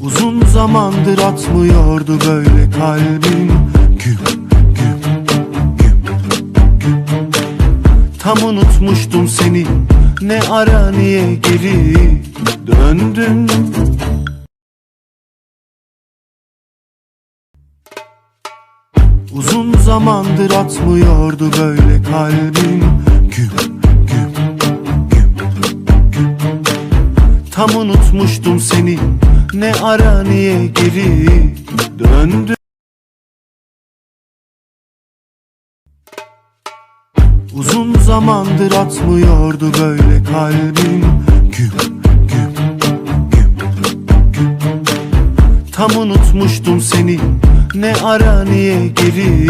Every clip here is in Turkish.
Uzun zamandır atmıyordu böyle kalbim. Güp güp güp güp Tam unutmuştum seni. Ne ara niye geri döndün? Uzun zamandır atmıyordu böyle kalbim. Güp güp güp güp Tam unutmuştum seni Ne ara niye geri döndün Uzun zamandır atmıyordu böyle kalbim. Güp güp güp güp Tam unutmuştum seni. Ne ara niye geri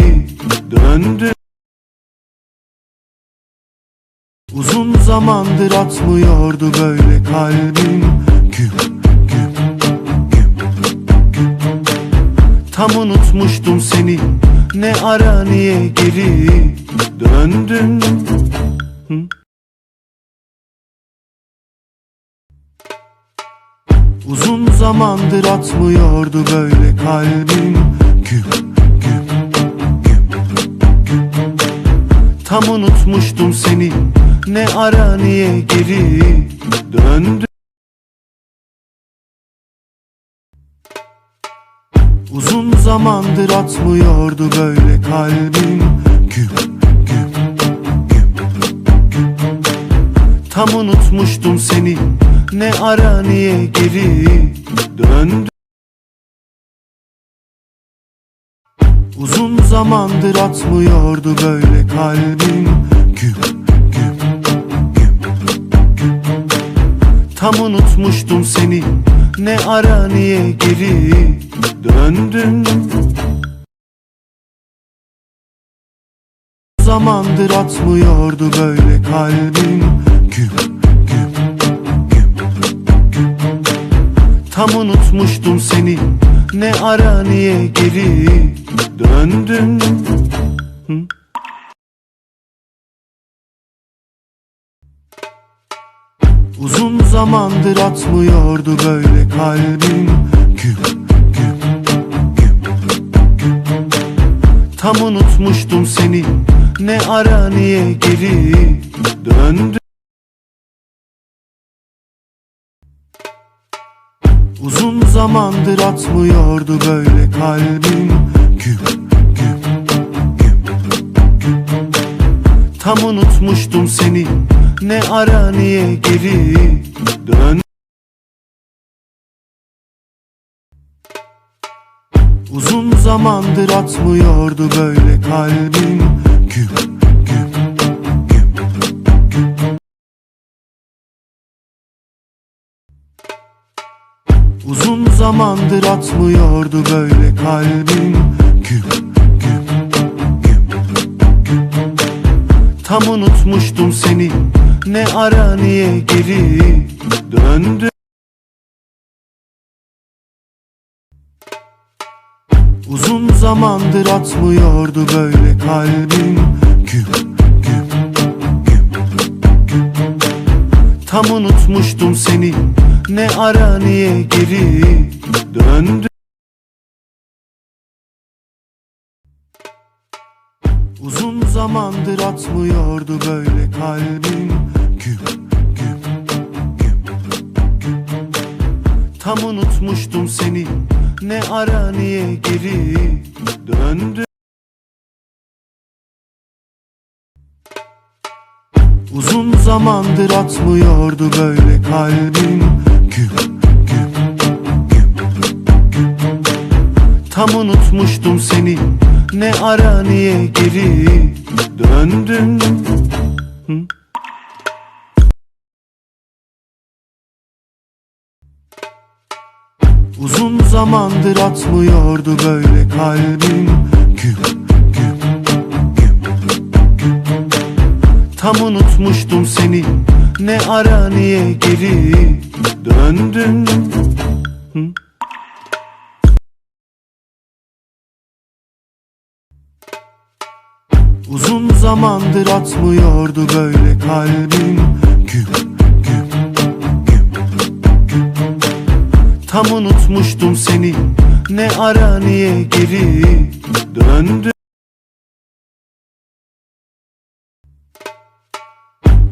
döndün Uzun zamandır atmıyordu böyle kalbim Tam unutmuştum seni. Ne ara niye geri döndün? Hı? Uzun zamandır atmıyordu böyle kalbim. Güp güp güp güp Tam unutmuştum seni. Ne ara niye geri döndün Uzun zamandır atmıyordu böyle kalbim. Güp güp güp güp Tam unutmuştum seni. Ne ara niye geri döndün? Uzun zamandır atmıyordu böyle kalbim. Güp güp güp güp Tam unutmuştum seni. Ne ara niye geri döndün. Zamandır atmıyordu böyle kalbim. Güp güp güp güp Tam unutmuştum seni. Ne ara niye geri döndün? Uzun zamandır atmıyordu böyle kalbim. Güp Tam unutmuştum seni. Ne ara niye geri döndün? Uzun zamandır atmıyordu böyle kalbim Güp güp güp güp Tam unutmuştum seni. Ne ara niye geri döndün Uzun zamandır atmıyordu böyle kalbim. Güp Uzun zamandır atmıyordu böyle kalbim. Güp güp güp Tam unutmuştum seni. Ne ara niye geri döndün Uzun zamandır atmıyordu böyle kalbim. Güp güp güp Tam unutmuştum seni. Ne ara niye geri döndün? Uzun zamandır atmıyordu böyle kalbim. Güp Tam unutmuştum seni Ne ara niye geri döndün Uzun zamandır atmıyordu böyle kalbim. Güp güp güp Tam unutmuştum seni. Ne ara niye geri döndün? Hı? Uzun zamandır atmıyordu böyle kalbim. Güp güp güp Tam unutmuştum seni. Ne ara niye geri döndün? Uzun zamandır atmıyordu böyle kalbim. Güp Tam unutmuştum seni. Ne ara niye geri döndün?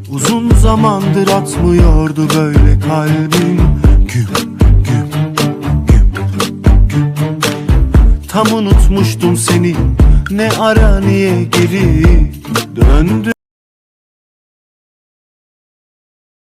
Uzun zamandır atmıyordu böyle kalbim. Güm güm güm güm. Tam unutmuştum seni. Ne ara niye geri döndün